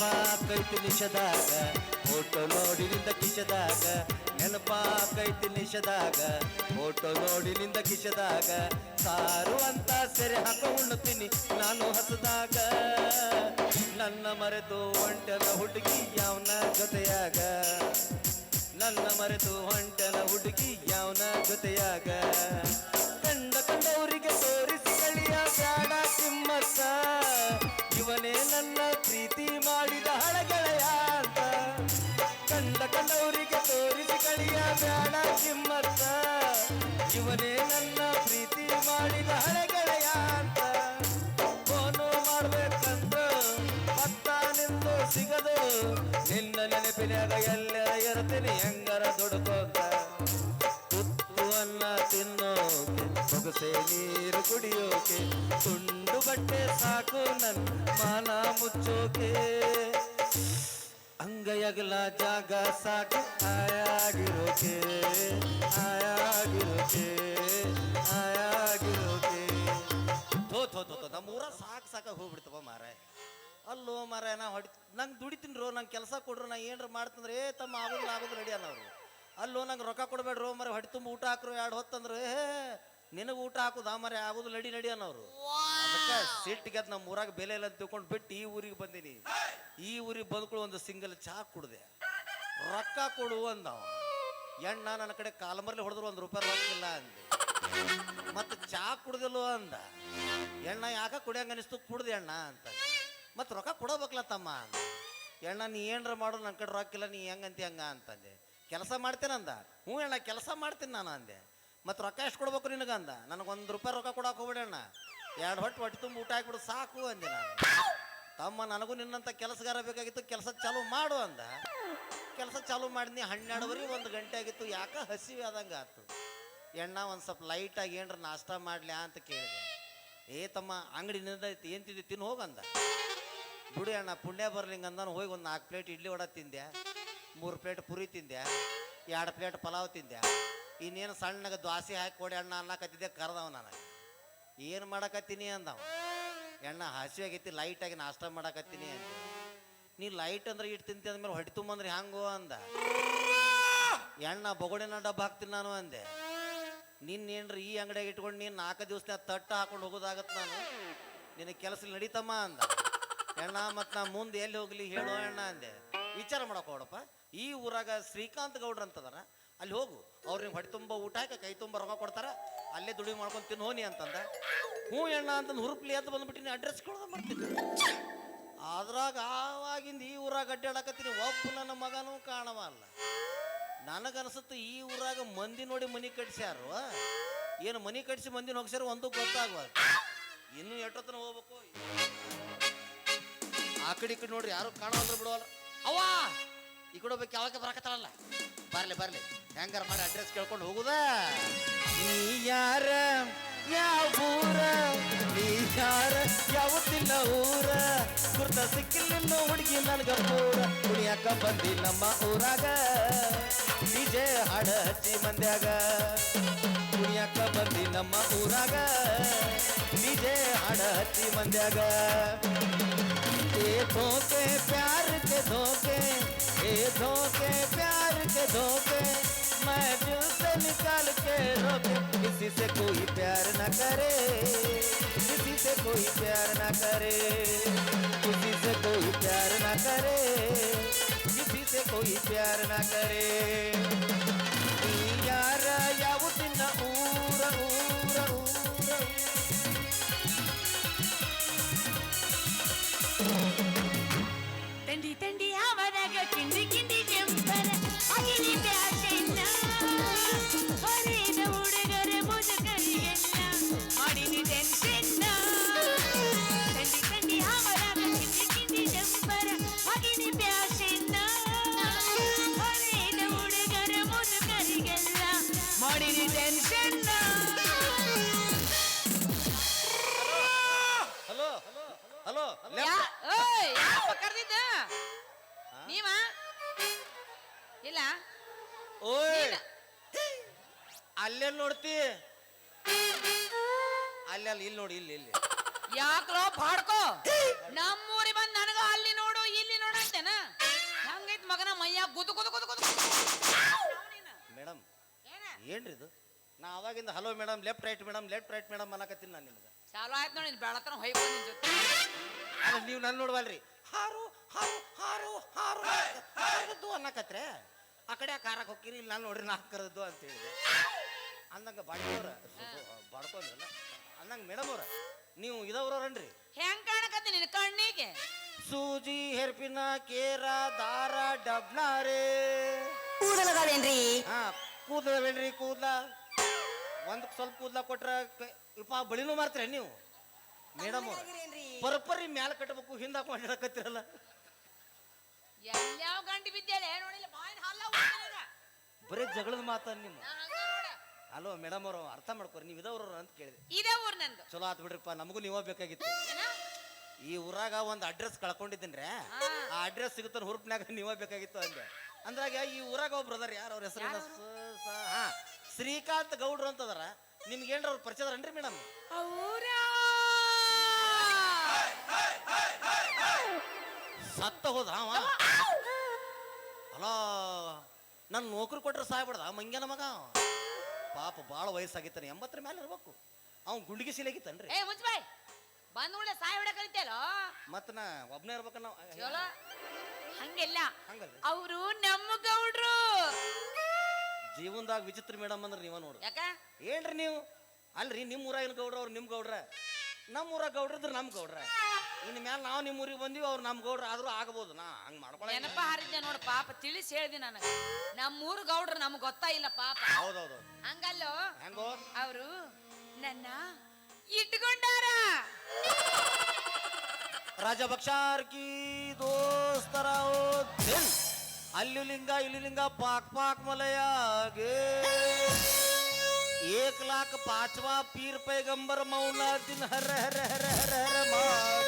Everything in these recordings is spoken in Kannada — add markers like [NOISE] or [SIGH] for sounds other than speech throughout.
ನೆನಪಾಕೈತಿ ನಿಷದಾಗ ಫೋಟೋ ನೋಡಿನಿಂದ ಕಿಶದಾಗ. ನೆನಪಾಕೈತಿ ನಿಷದಾಗ ಫೋಟೋ ನೋಡಿನಿಂದ ಕಿಶದಾಗ. ಸಾರು ಅಂತ ಸೆರೆ ಹಾಕ ನಾನು ಹಸದಾಗ. ನನ್ನ ಮರೆತು ಒಂಟನ ಹುಡುಗಿ ಯಾವನ ಜೊತೆಯಾಗ? ನನ್ನ ಮರೆತು ಒಂಟನ ಹುಡುಗಿ ಯಾವನ ಅಂಗೈಯಗಲ ಜಾಗ ಸಾಕ. ಆಯಾಗಿರೋಕೆ ಆಯಾಗಿರೋಕೆ ಆಯಾಗಿರೋಕೆ. ಥೋ ಥೋ ತೋ ನಮ್ಮ ಊರ ಸಾಕು ಸಾಕ ಹೋಗ್ಬಿಡ್ತವ ಮಾರ ಅಲ್ಲೋ ಮಾರ ನಾ ಹೊಡಿ, ನಂಗೆ ದುಡಿತೀನಿ ರೋ ನಂಗೆ ಕೆಲಸ ಕೊಡ್ರು, ನಾ ಏನ್ರ ಮಾಡ್ತಂದ್ರೆ, ಏ, ತಮ್ಮ ಆಗೋದು ಆಗೋದು ರೆಡಿ ಅನ್ನೋರು ಅಲ್ಲೋ ನಂಗೆ ರೊಕ್ಕ ಕೊಡಬೇಡ್ರೋ ಮರ ಹೊಡಿ ತುಂಬ ಊಟ ಹಾಕ್ರು, ಎರಡು ಹೊತ್ತಂದ್ರೆ ನಿನಗೆ ಊಟ ಹಾಕೋದು ಮರ ಆಗೋದು ನಡಿ ನಡಿ ಅನ್ನೋರು. ಅದಕ್ಕೆ ಸಿಟ್ಟಿಗೆ ನಮ್ಮ ಊರಾಗ ಬೆಲೆ ಇಲ್ಲ ಅಂತ ತಿಳ್ಕೊಂಡು ಬಿಟ್ಟು ಈ ಊರಿಗೆ ಬಂದೀನಿ. ಈ ಊರಿಗೆ ಬಂದ್ಕೊಳ್ಳು ಒಂದು ಸಿಂಗಲ್ ಚಾ ಕುಡ್ದೆ. ರೊಕ್ಕ ಕೊಡು ಅಂದವ. ಎಣ್ಣ ನನ್ನ ಕಡೆ ಕಾಲಮರ್ಲಿ ಹೊಡೆದ್ರು ಒಂದು ರೂಪಾಯಿ ರೊಕ್ಕ ಇಲ್ಲ ಅಂದೆ. ಮತ್ತೆ ಚಾ ಕುಡ್ದಿಲ್ಲೋ ಅಂದ. ಎಣ್ಣ ಯಾಕ ಕುಡಿಯಂಗ ಅನಿಸ್ತು? ಕುಡ್ದೆ ಅಣ್ಣ ಅಂತ. ಮತ್ತೆ ರೊಕ್ಕ ಕೊಡಬೇಕಲ್ಲ ತಮ್ಮ ಅಂದ. ಎಣ್ಣ ನೀ ಏನ್ರ ಮಾಡು ನನ್ನ ಕಡೆ ರೊಕ್ಕಿಲ್ಲ ನೀ ಹೆಂಗಂತಿ ಹಂಗ ಅಂತಂದೆ ಕೆಲಸ ಮಾಡ್ತೇನಂದ? ಹ್ಞೂ ಅಣ್ಣ ಕೆಲಸ ಮಾಡ್ತೀನಿ ನಾನು ಅಂದೆ. ಮತ್ತು ರೊಕ್ಕ ಎಷ್ಟು ಕೊಡ್ಬೇಕು ನಿನಗೆ ಅಂದ ನನಗೆ ಒಂದು ರೂಪಾಯಿ ರೊಕ್ಕ ಕೊಡಕ್ಕೆ ಹೋಗ್ಬೇಡಣ್ಣ ಎರಡು ಹೊಟ್ಟು ಹೊಟ್ಟೆ ತುಂಬ ಊಟ ಹಾಕ್ಬಿಡು, ಸಾಕು ಅಂದೆ ನಾನು. ತಮ್ಮ ನನಗೂ ನಿನ್ನಂಥ ಕೆಲಸಗಾರ ಬೇಕಾಗಿತ್ತು, ಕೆಲಸ ಚಾಲು ಮಾಡು ಅಂದ. ಕೆಲಸ ಚಾಲು ಮಾಡಿದ್ನಿ ಹನ್ನೆರಡುವರೆ ಒಂದು ಗಂಟೆ ಆಗಿತ್ತು, ಯಾಕ ಹಸಿವೆ ಆದಂಗೆ ಆಯ್ತು ಎಣ್ಣ, ಒಂದು ಸ್ವಲ್ಪ ಲೈಟಾಗಿ ಏನ್ರ ನಾಷ್ಟ ಮಾಡಲಿ ಅಂತ ಕೇಳಿದೆ. ಏ ತಮ್ಮ, ಅಂಗಡಿ ನಿಂದೈತಿ ಏನು ತಿಂದಿ, ತಿನ್ನು ಹೋಗಂದ ಬಿಡು ಅಣ್ಣ, ಪುಣ್ಯ ಬರ್ಲಿಂಗ್ ಅಂದಾನು, ಹೋಗಿ ಒಂದು ನಾಲ್ಕು ಪ್ಲೇಟ್ ಇಡ್ಲಿ ವಡ ತಿಂದೆ ಮೂರು ಪ್ಲೇಟ್ ಪುರಿ ತಿಂದೆ ಎರಡು ಪ್ಲೇಟ್ ಪಲಾವ್ ತಿಂದೆ ಇನ್ನೇನು ಸಣ್ಣಗೆ ದ್ವಾಸಿ ಹಾಕಿ ಕೊಡಿ ಅಣ್ಣ ಅನ್ನಕತ್ತಿದ್ದೆ ಕರೆದವ ನನಗೆ. ಏನು ಮಾಡಕತ್ತೀನಿ ಅಂದವ. ಎಣ್ಣ ಹಸಿವೆ ಆಗೈತಿ ಲೈಟಾಗಿ ನಾಷ್ಟ ಮಾಡಕತ್ತೀನಿ ಅಂತ ನೀ ಲೈಟ್ ಅಂದ್ರೆ ಇಟ್ಟು ತಿಂತಿ ಅಂದ್ಮೇಲೆ ಹೊಟ್ಟೆ ತುಂಬಂದ್ರೆ ಹ್ಯಾಂಗೋ ಅಂದ. ಎಣ್ಣ ಬೊಗಡಿನ ಡಬ್ಬ ಹಾಕ್ತೀನಿ ನಾನು ಅಂದೆ. ನಿನ್ನೇನ್ರಿ ಈ ಅಂಗಡಿಯಾಗ ಇಟ್ಕೊಂಡು ನೀನು ನಾಲ್ಕು ದಿವಸ ತಟ್ಟ ಹಾಕೊಂಡು ಹೋಗೋದಾಗತ್ತೆ ನಾನು? ನಿನಗೆ ಕೆಲಸ ನಡೀತಮ್ಮ ಅಂದ. ಎಣ್ಣ ಮತ್ತು ನಾ ಮುಂದೆ ಎಲ್ಲಿ ಹೋಗಲಿ ಹೇಳೋ ಅಣ್ಣ ಅಂದೆ. ವಿಚಾರ ಮಾಡಕ್ಕೆ ಹೋಡಪ್ಪ ಈ ಊರಾಗ ಶ್ರೀಕಾಂತ್ ಗೌಡ್ರ ಅಂತದಾರ. ಅಲ್ಲಿ ಹೋಗು. ಅವ್ರು ನಿಮ್ಗೆ ಹೊಟ್ಟೆ ತುಂಬ ಊಟ ಹಾಕಿ ಕೈ ತುಂಬ ರೊಕ್ಕ ಕೊಡ್ತಾರೆ. ಅಲ್ಲೇ ದುಡಿ ಮಾಡ್ಕೊಂಡು ತಿನ್ನು ಹೋನಿ ಅಂತಂದ. ಹ್ಞೂ ಎಣ್ಣ ಅಂತ ಹುರುಪ್ಲಿ ಅಂತ ಬಂದ್ಬಿಟ್ಟಿನಿ ಅಡ್ರೆಸ್ ಕೊಡೋದು ಮಾಡ್ತೀನಿ ಅದ್ರಾಗ ಆವಾಗಿಂದ ಈ ಊರಾಗ ಅಡ್ಡಾಡಕತ್ತೀನಿ ಒಬ್ಬ ನನ್ನ ಮಗನೂ ಕಾಣವ ಅಲ್ಲ ನನಗನ್ಸುತ್ತೆ ಈ ಊರಾಗ ಮಂದಿ ನೋಡಿ ಮನಿ ಕಟ್ಸ್ಯಾರು. ಏನು ಮನಿ ಕಟ್ಸಿ ಮಂದಿನ ಹೋಗ್ಸ್ಯಾರ ಒಂದು ಗೊತ್ತಾಗುವ ಇನ್ನು ಎಷ್ಟೊತ್ತನ ಹೋಗ್ಬೇಕು? ಆ ಕಡೆ ಈ ಕಡೆ ನೋಡ್ರಿ, ಯಾರು ಕಾಣೋದ್ರ ಬಿಡೋಲ್ಲ. ಅವ್ವ! ಈ ಕಡೆ ಹೋಗ್ಬೇಕು, ಯಾವಾಗ ಬರಕತ್ತಾರಲ್ಲ ಬರಲಿ, ಬರ್ಲಿ. ಹೆಂಗಾರ ಮಾಡಿ ಅಡ್ರೆಸ್ ಕೇಳ್ಕೊಂಡು ಹೋಗುದ? ನೀ ಯಾರ? ಯಾವ ಊರ? ನೀ ಯಾರ? ಯಾವತ್ತಿಲ್ಲ ಊರ? ಕುರ್ತ ಸಿಕ್ಕಿಲ್ಲ ಹುಡುಗಿ ನನ್ಗ ಪೂರ ಕುಣಿಯಾಕ ಬಂದಿ ನಮ್ಮ ಊರಾಗ. ಡಿಜೆ ಹಾಡ ಹಚ್ಚಿ ಮಂದ್ಯಾಗ. ಕುಣಿಯಾಕ ಬಂದಿ ನಮ್ಮ ಊರಾಗ. ಡಿಜೆ ಹಾಡ ಹಚ್ಚಿ ಮಂದ್ಯಾಗ. ಏ ಧೋಕೆ ಪ್ಯಾರ ಕೆ ಧೋಕೆ. ಏ ಧೋಕೆ ಪ್ಯಾರ ಕೆ ಧೋಕೆ. मैं दिल से निकाल के रोके, किसी से कोई प्यार ना करे, किसी से कोई प्यार ना करे, किसी से कोई प्यार ना करे, किसी से कोई प्यार ना करे। ಅಲ್ಲೆಲ್ಲಿ ಅಲ್ಲಿ ಅಲ್ಲಿ ಇಲ್ಲಿ ನೋಡಿ ಇಲ್ಲಿ ಇಲ್ಲಿ. ಯಾಕ್ರೋ ಬಾಡ್ಕೋ? ನಮ್ಮೂರಿ ಬಂದ್ ನನಗ ಅಲ್ಲಿ ನೋಡು ಇಲ್ಲಿ ನೋಡು ಹಂಗೈತ್ ಮಗನ ಮೈಯ ಗುದು ಗುದು ಗುದು ಗುದು ಮೇಡಮ್ ಏನ? ಏನ್ರಿ ಇದು? ನಾ ಅವಾಗಿಂದ hello madam left right madam left right madam ಅನ್ನಕತ್ತೀನಿ ನಾನು ನಿಮ್ಗೆ. ಚಾಲು ಆಯ್ತು ನೋಡಿ ಬೆಳತನ ಹೊಯ್ಕೊ ನಿನ್ ಜೊತೆ. ಅಲ್ಲ ನೀವು ನನ್ನ ನೋಡ್ವಲ್ರಿ. ಹಾರು ಹಾರು ಹಾರು ಹಾರು ಹಾರದ್ದು ಅನ್ನಕತ್ರೆ. ಆ ಕಡೆ ಆ ಕಾರಕ್ಕೆ ಹೋಗಿರಿ ಇಲ್ಲಿ ನಾನು ನೋಡ್ರಿ ನಾ ಕರೆದ್ದು ಅಂತ ಹೇಳಿದೆ. ಅಂದಂಗ ಬಾಡ್ಕೋರ ಬಾಡ್ಕೊಂಡ್ರಲ್ಲ ಅಂದಂಗ ಮೇಡಮ್ ಅವ್ರ ನೀವು ಇದವ್ರನ್ರಿ ಹೆಂಗ್ ಕಾಣಕತ್ತಿ ನಿನ್ ಕಣ್ಣಿಗೆ? ಸೂಜಿ ಹೆರ್ಪಿನ ಕೇರ ದಾರ ಡಬ್ನಾರೇ. ಕೂದಲಗಳೇನ್ರಿ? ಹಾ ಕೂದಲವೇನ್ರಿ ಕೂದಲ? ಒಂದ್ ಸ್ವಲ್ಪ ಕೂದಲ ಕೊಟ್ರ ಕ- ಇಪ್ಪ ಬಳಿನೂ ಮಾರ್ತೀರ ನೀವು? ಮೇಡಮ್ ಅವ್ರ ಪರ್ಪರಿ ಮ್ಯಾಲ ಕಟ್ಟಬೇಕು ಹಿಂದ ಹಾಕೊಂಡಿರಕತ್ತಿರಲ್ಲ ಎಲ್ಲಾವ್ ಗಂಟು ಬಿದ್ದೇಲೆ ನೋಡಿಲ್ಲ ಬಾಯಿನ ಹಲ್ಲ. ಬರೀ ಜಗಳದ ಮಾತ ನಿಮ್ಮ. ಅಲೋ ಮೇಡಮ್ ಅವರು ಅರ್ಥ ಮಾಡ್ಕೊರಿ ನೀವು ಇದವ್ರವ್ರು ಅಂತ ಕೇಳಿದೆ. ಇದೇ ಊರ್ ನಂದು. ಚಲೋ ಆತ್ ಬಿಡ್ರಿಪ್ಪ ನಮಗೂ ನೀವ ಬೇಕಾಗಿತ್ತು. ಏನ? ಈ ಊರಾಗ ಒಂದು ಅಡ್ರೆಸ್ ಕಳ್ಕೊಂಡಿದ್ದೀನಿ ಆ ಅಡ್ರೆಸ್ ಸಿಗುತ್ತ ಹುರುಪ್ನಾಗ ನೀವ ಬೇಕಾಗಿತ್ತು ಅಂದೆ. ಅಂದ್ರಾಗ ಈ ಊರಾಗ ಒಬ್ರು ಅದಾರ ಯಾರು ಅವ್ರ ಹೆಸರು ಹಾ ಶ್ರೀಕಾಂತ್ ಗೌಡ್ರು ಅಂತದಾರ ನಿಮ್ಗೆ ಏನ್ರ ಅವ್ರ ಪರಿಚಯ ಅದಾರನ್ರಿ ಮೇಡಮ್? ಸತ್ತ ಹೋದ ಅವ? ಅಲ್ಲ ನನ್ನ ನೌಕರಿ ಕೊಟ್ರೆ ಸಾಯ್ಬಿಡ್ದ ಮಂಗ್ಯನ ಮಗ ಅವ. ಪಾಪ ಭಾಳ ವಯಸ್ಸಾಗಿತ್ತಾನೆ ಎಂಬತ್ತರ ಮೇಲೆ ಇರ್ಬೇಕು. ಅವ್ನು ಗುಂಡಿಗೆ ಸಿಲಾಗಿತ್ತನ್ರಿ ಏ ಮುಚ್ಬಾಯ್ ಬಂದ್ ಉಳ್ಳೆ ಸಾಯ್ ಹೊಡೆ ಕಲಿತೇಲೋ ಮತ್ತ ನಾ ಒಬ್ನೇ ಇರ್ಬೇಕನ್ನ ಚಲೋ. ಹಂಗೆಲ್ಲ. ಹಂಗಲ್ರಿ. ಅವರು ನಮ್ಮ ಗೌಡ್ರು. ಜೀವನದಾಗ ವಿಚಿತ್ರ ಮೇಡಮ್ ಅಂದ್ರೆ ನೀವ ನೋಡ್ರಿ. ಯಾಕ? ಏನ್ರಿ ನೀವು? ಅಲ್ರಿ ನಿಮ್ಮ ಊರಾಗಿನ ಗೌಡ್ರ ಅವ್ರು ನಿಮ್ಮ ಗೌಡ್ರ. ನಮ್ಮ ಊರಾಗ ಗೌಡ್ರ ಇದ್ರ ನಮ್ಮ ಗೌಡ್ರ. ಇನ್ನು ಮೇಲೆ ನಾವು ನಿಮ್ಮ ಊರಿಗೆ ಬಂದೀವಿ ಅವ್ರು ನಮ್ಮ ಗೌಡ್ರು ಆದ್ರೂ ಆಗ್ಬೋದು. ನಾ ಹಂಗ್ ಮಾಡ್ಕೊಳ ನೆನಪ ಹಾರಿದ್ದೆ ನೋಡು ಪಾಪ ತಿಳಿಸಿ ಹೇಳ್ದಿ ನನಗ. ನಮ್ಮೂರು ಗೌಡ್ರು ನಮ್ಗೆ ಗೊತ್ತಾ ಇಲ್ಲ ಪಾಪ. ಹೌದೌದು. ಹಂಗಲ್ಲೋ? ಹೆಂಗೋ? ಅವರು ನನ್ನ ಇಟ್ಕೊಂಡಾರ. ರಾಜ ದೋಸ್ತರ ಅಲ್ಲಿ ಲಿಂಗ ಇಲ್ಲಿ ಲಿಂಗ ಪಾಕ್ ಪಾಕ್ ಮಲಯಾಗೆ. ಏಕ್ ಲಾಖ ಪಾಚವಾ ಪೀರ್ ಪೈಗಂಬರ್ ಮೌನ ದಿನ ಹರ ಹರ ಹರ ಹರ ಹರ ಮಾಯಕ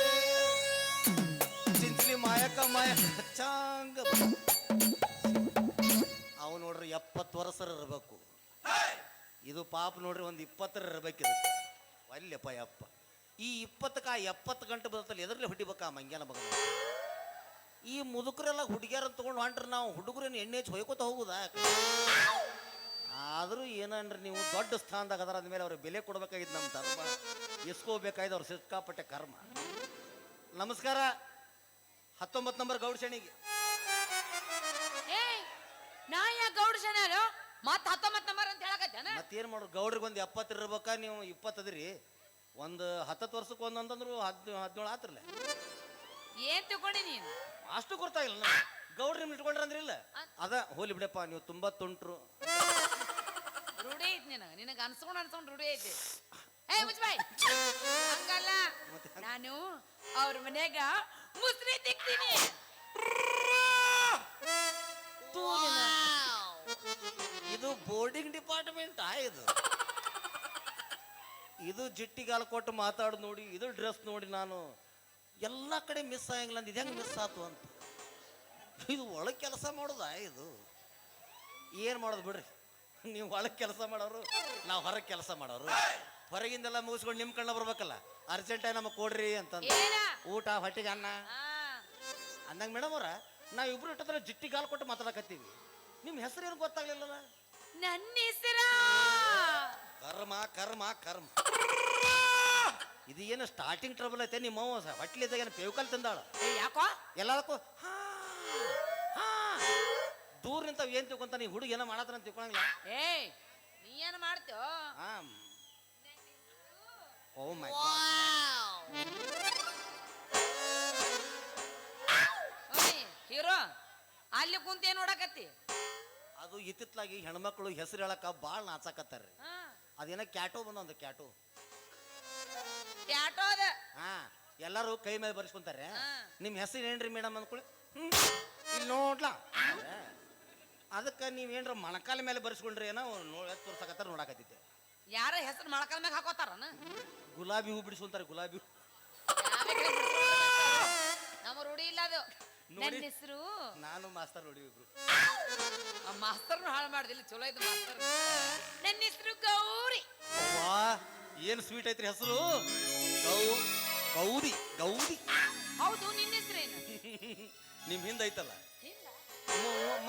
ಮಾಯ ಹಚ್ಚಾಂಗ. ಅವ್ ನೋಡ್ರಿ ಎಪ್ಪತ್ತು ವರ್ಷರ ಇರ್ಬೇಕು. ಇದು ಪಾಪ ನೋಡ್ರಿ ಒಂದು ಇಪ್ಪತ್ತರ ಇರ್ಬೇಕು ಇದಕ್ಕೆ ಒಲ್ಲೆಪ್ಪ ಯಪ್ಪ. ಈ ಇಪ್ಪತ್ತಕ್ಕ ಎಪ್ಪತ್ತು ಗಂಟೆ ಬರ್ತಲ್ಲ ಎದರ್ಲಿ ಆ ಮಂಗ್ಯಾನ ಬಗ್ಗೆ ಈ ಮುದುಕರೆಲ್ಲ ಹುಡುಗಿಯರ ತಗೊಂಡು ಹೊಂಟ್ರೆ ನಾವು ಹುಡುಗರೇನು ಎಣ್ಣೆ ಹಚ್ಚಿ ಹೊಯ್ಕೋತ ಹೋಗುದಾ? ಆದರೂ ಏನನ್ರಿ ನೀವು ದೊಡ್ಡ ಸ್ಥಾನದಾಗ ಅದರ ಅಂದಮೇಲೆ ಅವ್ರಿಗೆ ಬೆಲೆ ಕೊಡ್ಬೇಕಾಗಿದ್ದು ನಮ್ಮ ಧರ್ಮ. ಇಸ್ಕೋಬೇಕಾಯ್ದು ಅವ್ರ ಸಿಕ್ಕಾಪಟ್ಟೆ ಕರ್ಮ. ನಮಸ್ಕಾರ. ಹತ್ತೊಂಬತ್ತು ನಂಬರ್ ಗೌಡ ಶೆಣಿಗೆ ಏ ನಾ ಗೌಡ ಶನಾರು ಮತ್ ಹತ್ತೊಂಬತ್ ನಂಬರ್ ಅಂತ ಹೇಳಕತ್ತೇನ ಮತ್ತೇನ್ ಮಾಡ್ರಿ ಗೌಡ್ರಿಗೆ ಒಂದು ಎಪ್ಪತ್ತು ಇರ್ಬೇಕಾ ನೀವು ಇಪ್ಪತ್ತದ್ರಿ ಒಂದು ಹತ್ತತ್ತು ವರ್ಷಕ್ಕೆ ಒಂದ್ ಅಂತಂದ್ರು ಹದಿನೇಳು ಆತ್ರಲ್ಲ. ಏನ್ ತಿಳ್ಕೊಂಡಿ ನೀನು? ಅಷ್ಟು ಗೊತ್ತಾಗಿಲ್ಲ ನಾವು ಗೌಡ್ರು ನಿಮ್ಗೆ ಇಟ್ಕೊಂಡ್ರ ಅಂದ್ರಿಲ್ಲ ಅದ ಹೋಲಿ ಬಿಡಪ್ಪ ನೀವು ತುಂಬಾ ತುಂಟ್ರು ರೂಢಿ ಐತಿ ನಿನಗ. ನಿನಗ ಅನ್ಸ್ಕೊಂಡ್ ಅನ್ಸ್ಕೊಂಡ್ ರೂಢಿ ಐತಿ. ಏ ಮುಚ್ಬಾಯ್ ಹಂಗಲ್ಲ. ನಾನು ಅವ್ರ ಮನ್ಯಾಗ ಮುಸ್ರಿ ತಿಕ್ತೀನಿ. ಇದು ಬೋರ್ಡಿಂಗ್ ಡಿಪಾರ್ಟ್ಮೆಂಟ್ ಇದು. ಇದು ಜಿಟ್ಟಿಗಾಲ ಕೊಟ್ಟು ಮಾತಾಡು ನೋಡಿ ಇದು ಡ್ರೆಸ್ ನೋಡಿ ನಾನು ಎಲ್ಲ ಕಡೆ ಮಿಸ್ ಆಗಂಗಿಲ್ಲ ಇದು ಹೆಂಗೆ ಮಿಸ್ ಆತು ಅಂತ. ಇದು ಒಳಗೆ ಕೆಲಸ ಮಾಡೋದಾ ಇದು? ಏನು ಮಾಡೋದು ಬಿಡ್ರಿ? ನೀವು ಒಳಗೆ ಕೆಲಸ ಮಾಡೋರು ನಾವು ಹೊರಗೆ ಕೆಲಸ ಮಾಡೋರು. ಹೊರಗಿಂದೆಲ್ಲ ಮುಗಿಸ್ಕೊಂಡು ನಿಮ್ಮ ಕಣ್ಣ ಬರ್ಬೇಕಲ್ಲ ಅರ್ಜೆಂಟಾಗಿ ನಮಗೆ ಕೊಡ್ರಿ ಅಂತಂದು. ಏನ? ಊಟ ಹೊಟ್ಟೆಗೆ ಅನ್ನ. ಅಂದಂಗ ಮೇಡಮ್ ಅವ್ರ ನಾವ್ ಇಬ್ರು ಇಟ್ಟದ್ರ ಜಿಟ್ಟಿ ಗಾಲ್ ಕೊಟ್ಟು ಮಾತಾಡಕತ್ತೀವಿ. ನಿಮ್ ಹೆಸರು ಏನು ಗೊತ್ತಾಗ್ಲಿಲ್ಲ ನನ್ನ ಹೆಸರ! ಕರ್ಮ ಕರ್ಮ ಕರ್ಮ. ಇದು ಏನು ಸ್ಟಾರ್ಟಿಂಗ್ ಟ್ರಬಲ್ ಐತೆ ನಿಮ್ಮ ಅವ್ವ? ಹೊಟ್ಲಿದ್ದಾಗ ಏನು ತಿಂದಾಳ ತಂದಾಳ? ಏ ಯಾಕೋ? ಎಲ್ಲದಕ್ಕೂ ಹಾ ಹಾ ದೂರ ಏನು ಏನ್ ತಿಳ್ಕೊಂತ? ನೀ ಹುಡುಗ ಏನೋ ಮಾಡತ್ರ ಅಂತ ತಿಳ್ಕೊಳಂಗಿಲ್ಲ? ಏ ನೀ ಏನ್ ಮಾಡ್ತೋ ಹಾ ಓ ಮೈ ಹೀರೋ ಅಲ್ಲಿ ಕುಂತ ಏನ್ ನೋಡಕತ್ತಿ? ಅದು ಇತ್ತಿತ್ಲಾಗಿ ಹೆಣ್ಮಕ್ಳು ಹೆಸರು ಹೇಳಕ ಭಾಳ ನಾಚಾಕತ್ತಾರ್ರಿ. ಹಾ. ಅದೇನೋ ಕ್ಯಾಟೋ ಬಂದ ಒಂದು ಕ್ಯಾಟೋ. ಟ್ಯಾಟೋ ಅದ. ಹಾ ಎಲ್ಲರೂ ಕೈ ಮೇಲೆ ಬರ್ಸ್ಕೊಂತಾರೆ ಹಾ. ನಿಮ್ಮ ಹೆಸರು ಏನ್ರಿ ಮೇಡಮ್ ಅಂದ್ಕೊಳ್ಳಿ ಹ್ಮ್. ಇಲ್ಲಿ ನೋಡ್ಲಾ? ಅದಕ್ಕೆ ನೀವೇನ್ರ ಮೊಣಕಾಲ ಮೇಲೆ ಬರ್ಸ್ಕೊಂಡ್ರಿ ಏನೋ ನೋಡಿ ತೋರ್ಸಕತ್ತಾರ ನೋಡಕತ್ತಿದ್ದೆ. ಯಾರ ಹೆಸರು ಮೊಳಕಾಲ ಮ್ಯಾಗ ಹಾಕೋತಾರನ ಗುಲಾಬಿ ಹೂ ಬಿಡಿಸ್ಕೊಂತಾರೆ ಗುಲಾಬಿ ಹೂ. ನಮ್ಮ ರೂಢಿ ಇಲ್ಲ ಅದು. ನೋಡಿ. ನನ್ನ ಹೆಸರು ನಾನು ಮಾಸ್ತರ್ ನೋಡಿ ಇಬ್ರು. ಮಾಸ್ತರ್ನು ಹಾಳು ಮಾಡ್ದಿಲ್ಲ ಚಲೋ ಐತೆ ಮಾಸ್ತರ್. ನನ್ನ ಹೆಸರು ಗೌರಿ. ವಾ ಏನು ಸ್ವೀಟ್ ಐತ್ರಿ ಹೆಸರು? ಗೌ ಗೌರಿ ಗೌರಿ. ಹೌದು ನಿನ್ನ ಹೆಸರೇನು? [LAUGHS] ನಿಮ್ ಹಿಂದೆ ಐತಲ್ಲ?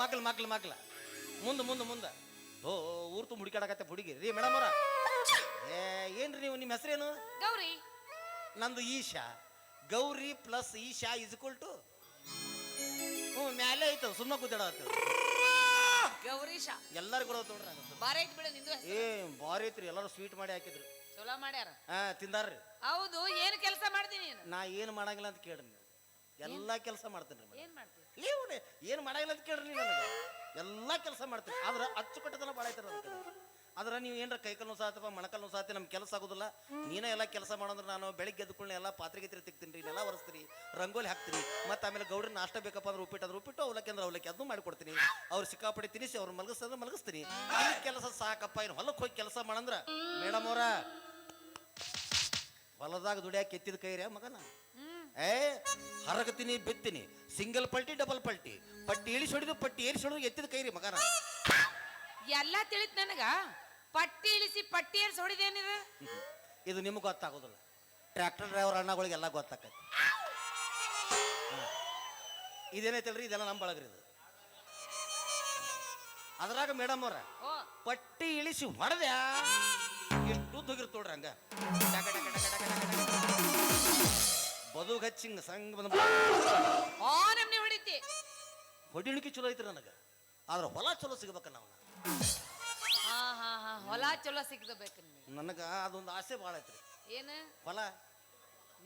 ಮಕ್ಳ ಮಕ್ಳು ಮಕ್ಳು ಮಕ್ಳ ಮುಂದೆ ಮುಂದೆ ಮುಂದೆ. ಓ ಊರು ತುಂಬ ಹುಡುಕಾಡಕತ್ತೆ ಹುಡುಗಿ. ರೀ ಮೇಡಮ್ ಅವ್ರ. ಏ ಏನ್ರಿ ನೀವು ನಿಮ್ಮ ಹೆಸರೇನು? ಗೌರಿ. ನಂದು Isha. Gauri plus Isha is two ಹ್ಞೂ ಮ್ಯಾಲೆ ಐತೆ ಸುಮ್ಮನೆ ಕೂತಾಡತ್ತದ ಗೌರೀಶ. ಎಲ್ಲರಿಗೂ ಬರೋದು ನೋಡ್ರಿ ನಂಗೆ. ಬಾರ ಐತಿ ಬಿಡ ನಿಂದು ಏ ಭಾರಿ ಐತ್ರಿ ಎಲ್ಲರೂ ಸ್ವೀಟ್ ಮಾಡಿ ಹಾಕಿದ್ರು. ಚಲೋ ಮಾಡ್ಯಾರ. ಹಾ ತಿಂದಾರ್ರಿ. ಹೌದು ಏನ್ ಕೆಲಸ ಮಾಡ್ತೀನಿ ನೀನು? ನಾ ಏನು ಮಾಡಂಗಿಲ್ಲ ಅಂತ ಕೇಳ್ರಿ ನೀವು. ಎಲ್ಲ ಕೆಲಸ ಮಾಡ್ತೀನಿ ರೀ ಏನ್ ಮಾಡ್ತೀನಿ ಏನು ಮಾಡಂಗಿಲ್ಲ ಅಂತ ಕೇಳ್ರಿ ನೀವು ನನಗೆ. ಎಲ್ಲ ಕೆಲಸ ಮಾಡ್ತೀನಿ. ಆದ್ರೆ ಅಚ್ಚುಕಟ್ಟತನ ಭಾಳ ಐತರ ಆದ್ರೆ ನೀವು ಏನಾರ ಕೈಕಲ್ ಸಾತಪ್ಪ ಮೊಣಕಲ್ ಸಾತಿ ನಮ್ಗೆ ಕೆಲಸ ಆಗೋದಿಲ್ಲ. ನೀನೇ ಎಲ್ಲ ಕೆಲಸ ಮಾಡೋದ್ರೆ ನಾನು ಬೆಳಿಗ್ಗೆ ಎದ್ಕೊಳ್ಳಿ ಎಲ್ಲ ಪಾತ್ರೆ ಗೀತ್ರೆ ತೆಗ್ತೀನಿ ಎಲ್ಲ ನೆಲ ಒರೆಸ್ತೀನಿ ರಂಗೋಲಿ ಹಾಕ್ತೀರಿ ಮತ್ತೆ ಆಮೇಲೆ ಗೌಡ್ರ ನಾಷ್ಟ ಬೇಕಪ್ಪ ಅಂದ್ರೆ ಉಪ್ಪಿಟ್ಟು, ಅದ್ರ ಉಪ್ಪಿಟ್ಟು ಅವಲಕ್ಕಿ ಅಂದ್ರೆ ಅವಲಕ್ಕಿ ಅದನ್ನು ಮಾಡಿಕೊಡ್ತೀನಿ. ಅವ್ರು ಸಿಕ್ಕಾಪಟ್ಟೆ ತಿನ್ನಿಸಿ ಅವ್ರು ಮಲಗಿಸ್ತಂದ್ರೆ ಮಲಗಿಸ್ತೀನಿ. ಕೆಲಸ ಸಾಕಪ್ಪ ಏನು ಹೊಲಕ್ಕೆ ಹೋಗಿ ಕೆಲಸ ಮಾಡಂದ್ರ, ಮೇಡಮ್ ಅವರ, ಹೊಲದಾಗ ದುಡಿಯಾಕೆ ಎತ್ತಿದ ಕೈ ರೀ ಮಗನ? ಏ, ಹರಗತೀನಿ, ಬಿತ್ತೀನಿ, ಸಿಂಗಲ್ ಪಲ್ಟಿ, ಡಬಲ್ ಪಲ್ಟಿ, ಪಟ್ಟಿ ಇಳಿಸಿ ಹೊಡಿದು ಪಟ್ಟಿ ಏರಿಸಿ ಹೊಡಿದು ಎತ್ತಿದ ಕೈ ರೀ ಮಗನ? ಎಲ್ಲ ತಿಳಿತ್ ನನಗ. ಪಟ್ಟಿ ಇಳಿಸಿ ಪಟ್ಟಿ ಏರ್ಸಿ ಹೊಡಿದೇನಿದು ಇದು? ನಿಮ್ಗೆ ಗೊತ್ತಾಗೋದಿಲ್ಲ. ಟ್ರ್ಯಾಕ್ಟರ್ ಡ್ರೈವರ್ ಅಣ್ಣಗಳಿಗೆಲ್ಲ ಗೊತ್ತಾಕೈತಿ. ಇದೇನೈತಲ್ರಿ? ಇದೆಲ್ಲ ನಮ್ಮ ಬಳಗ್ರಿ ಇದು. ಅದ್ರಾಗ ಮೇಡಮ್ ಅವ್ರ ಓ. ಪಟ್ಟಿ ಇಳಿಸಿ ಹೊಡೆದ್ಯಾ? ಎಷ್ಟು ಉದ್ದೋಗಿರ್ತ ನೋಡ್ರಿ ಹಂಗ. ಟಕ ಟಕ ಟಕ ಟಕ ಟಕ ಟಕ. ಬದುಗ್ ಹಚ್ಚಿಂಗ ಸಂಗ್ ಬಂದ ಆ ನಮ್ನಿ ಹೊಡಿತಿ. ಹೊಡಿಣಿಕೆ ಚಲೋ ಐತ್ರಿ ನನಗೆ. ಆದ್ರೆ ಹೊಲ ಚಲೋ ಸಿಗ್ಬೇಕ ನಾವು. ಹೊಲ ಚಲೋ ಸಿಗ್ದಬೇಕು ನಿಮಗೆ ನನಗೆ. ಅದೊಂದು ಆಸೆ ಭಾಳ ಐತ್ರಿ. ಏನು? ಹೊಲ?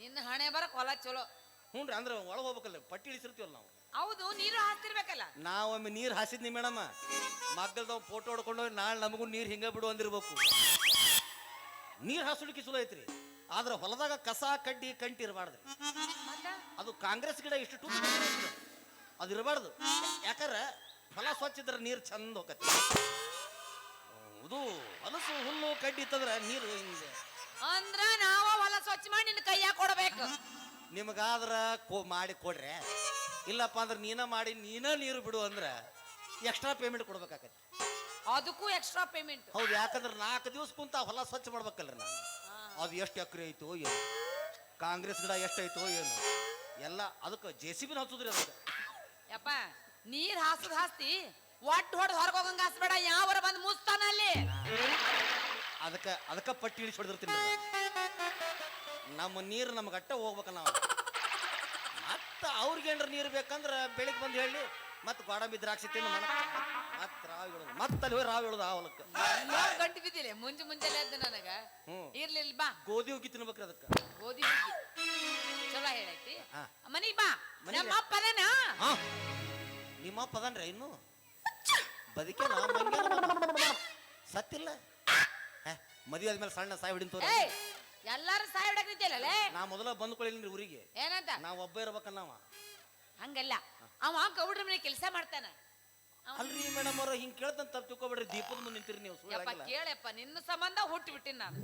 ನಿನ್ನ ಹಣೆ ಬರಕ್ ಹೊಲ ಚಲೋ. ಹ್ಞೂ ರೀ ಅಂದ್ರೆ ಒಳಗೆ ಹೋಗ್ಬೇಕಲ್ಲ ಪಟ್ಟಿ ಇಳಿಸಿರ್ತೀವಲ್ಲ ನಾವು. ಹೌದು ನೀರು ಹಾಕ್ತಿರ್ಬೇಕಲ್ಲ ನಾವೊಮ್ಮೆ ನೀರು ಹಾಸಿದ್ನಿ ಮೇಡಮ್ಮ ಮಗ್ಗಲ್ದವ್ ಫೋಟೋ ಹೊಡ್ಕೊಂಡು ಹೋಗಿ ನಾಳೆ ನಮಗೂ ನೀರು ಹಿಂಗೆ ಬಿಡು ಅಂದಿರ್ಬೇಕು. ನೀರು ಹಾಸುಡಿಕೆ ಚಲೋ ಐತ್ರಿ. ಆದ್ರೆ ಹೊಲದಾಗ ಕಸ ಕಡ್ಡಿ ಕಂಟಿ ಇರಬಾರ್ದು ಮತ್ತ? ಅದು ಕಾಂಗ್ರೆಸ್ ಗಿಡ ಇಷ್ಟು ಟೂ ಅದು ಇರಬಾರ್ದು. ಯಾಕಂದ್ರೆ ಹೊಲ ಸ್ವಚ್ಛ ಇದ್ರೆ ನೀರು ಚಂದ ಹೋಗತ್ತೆ. ಇದು ಹೊಲಸು ಹುಲ್ಲು ಕಡ್ಡಿ ಇತ್ತಂದ್ರೆ ನೀರು ಹಿಂಗೆ. ಅಂದ್ರ ನಾವ ಹೊಲ ಸ್ವಚ್ಛ ಮಾಡಿ ನಿನ್ನ ಕೈಯ ಕೊಡ್ಬೇಕು. ನಿಮಗಾದ್ರ ಕೋ ಮಾಡಿ ಕೊಡ್ರೆ ಇಲ್ಲಪ್ಪ ಅಂದ್ರೆ ನೀನ ಮಾಡಿ ನೀನ ನೀರು ಬಿಡು ಅಂದ್ರೆ ಎಕ್ಸ್ಟ್ರಾ ಪೇಮೆಂಟ್ ಕೊಡ್ಬೇಕಾಗತ್ತೆ. ಅದಕ್ಕೂ ಎಕ್ಸ್ಟ್ರಾ ಪೇಮೆಂಟ್ ಹೌದು ಯಾಕಂದ್ರೆ ನಾಲ್ಕು ದಿವಸ ಕುಂತ ಹೊಲ ಸ್ವಚ್ಛ ಮಾಡ್ಬೇಕಲ್ರಿ ನಾನು ಅದು ಎಷ್ಟು ಎಕರೆ ಐತೋ ಏನು. ಕಾಂಗ್ರೆಸ್ ಗಿಡ ಎಷ್ಟೈತೋ ಏನು. ಎಲ್ಲ ಅದಕ್ಕೆ ಜೆ ಸಿ ಬಿನ ಹಚ್ಚುದ್ರಿ ಅದಕ್ಕೆ. ಯಪ್ಪ ನೀರ್ ಹಾಸದ್ ಹಾಸ್ತಿ ಒಟ್ಟು ಹೊಡೆದು ಹೊರಗೆ ಹೋಗಂಗ ಹಾಸ್ಬೇಡ ಯಾವರ ಬಂದು ಮುಸ್ತಾನ ಅಲ್ಲಿ? ಅದಕ್ಕೆ ಅದಕ್ಕೆ ಪಟ್ಟಿ ಇಳಿಸಿ ಹೊಡೆದಿರ್ತೀನಿ ನಮ್ಮ ನೀರು ನಮ್ಗೆ ಅಟ್ಟ ಹೋಗ್ಬೇಕು ನಾವು. ಮತ್ತೆ ಅವ್ರಿಗೇನ್ರ ನೀರು ಬೇಕಂದ್ರೆ ಬೆಳಿಗ್ಗೆ ಬಂದು ಹೇಳಿ ಮತ್ತೆ ಗೋಡಂಬಿ ದ್ರಾಕ್ಷಿ ತಿನ್ನು ಮತ್ತೆ ರಾವ್ ಹೇಳೋದು ಮತ್ತೆ ಅಲ್ಲಿ ಹೋಗಿ ರಾವ್ ಹೇಳೋದು ಆ ಹೊಲಕ್ಕೆ. ಗಂಟು ಬಿದ್ದಿಲ್ಲ ಮುಂಜೆ ಮುಂಜಾನೆ ಎದ್ದು ನನಗ. ಹ್ಞೂ ಇರ್ಲಿಲ್ಲ ಬಾ. ಗೋಧಿ ಹುಗ್ಗಿ ತಿನ್ಬೇಕ್ರಿ ಅದಕ್ಕೆ. ಗೋಧಿ ಹುಗ್ಗಿ. ಚಲೋ ಹೇಳೈತಿ. ಮನಿಗ್ ಬಾ. ಮನಿಗೆ? ನಮ್ಮ ಅಪ್ಪ ಅದೇನ? ಹಾ. ನಿಮ್ಮ ಅಪ್ಪ ಅದನ್ರಿ ಇನ್ನು? ಬದುಕೆ ಸತ್ತಿಲ್ಲ? ಮದುವೆ ಆದ್ಮೇಲೆ ಸಣ್ಣ ಸಾಯಿ ಹಿಡಿತವ್ರಿ ಏಯ್ ಎಲ್ಲಾರು ಸಾಯ್ ನಿಂತಿಲ್ಲಲೇ ನಾ ಮೊದಲ ಬಂದ್ಕೊಳ್ಳಿ ಊರಿಗೆ. ಏನಂತ? ನಾ ಒಬ್ಬ ಇರ್ಬೇಕ ನಾವ ಹಂಗಲ್ಲ. ಅವ ಗೌಡ್ರ ಮನೆ ಕೆಲಸ ಮಾಡ್ತಾನ. ಅಲ್ರಿ ಮೇಡಮ್ ಅವ್ರ ಹಿಂಗ್ ಕೇಳ್ತಂತ ತಪ್ಪು ತಿಳ್ಕೊಬೇಡ್ರಿ. ದೀಪದ ಮುಂದೆ ನಿಂತಿರಿ ನೀವು ಯಪ್ಪ ಕೇಳಪ್ಪ ನಿನ್ನ ಸಂಬಂಧ ಹುಟ್ಟು ಬಿಟ್ಟಿನ ನಾನು.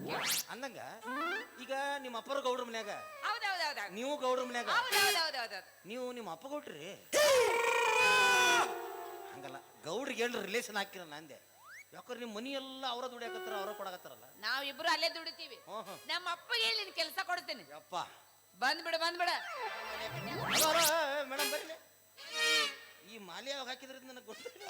ಅಂದಂಗ ಈಗ ನಿಮ್ಮ ಅಪ್ಪರ ಗೌಡ್ರ ಮನ್ಯಾಗ. ನೀವು ಗೌಡ್ರ ಮನ್ಯಾಗ. ನೀವು ನಿಮ್ಮ ಅಪ್ಪ ಕೊಟ್ರಿ ಹಂಗಲ್ಲ. ಗೌಡ್ರಿಗೆ ಏನು ರಿಲೇಷನ್ ಹಾಕಿರ ನಂದೆ. ಯಾಕಂದ್ರೆ ನಿಮ್ಮ ಮನಿ ಎಲ್ಲ ಅವರ ದುಡಿಯಾಕತ್ತಾರ ಅವರ ಕೊಡಕತ್ತಾರಲ್ಲ? ನಾವಿಬ್ರು ಅಲ್ಲೇ ದುಡಿತೀವಿ. ಹ್ಞೂ ಹ್ಞೂ ನಮ್ಮ ಅಪ್ಪಗೆ ಹೇಳಿ ನಿನ್ ಕೆಲಸ ಕೊಡ್ತೀನಿ. ಯಪ್ಪ. ಬಂದ್ಬಿಡ ಬಂದ್ಬಿಡ. ಮೇಡಮ್ ಬರ್ಲಿ ಈ ಮಾಲೆ ಯಾವಾಗ ಹಾಕಿದ್ರೆ ನನಗೆ ಗೊತ್ತಿಲ್ಲ.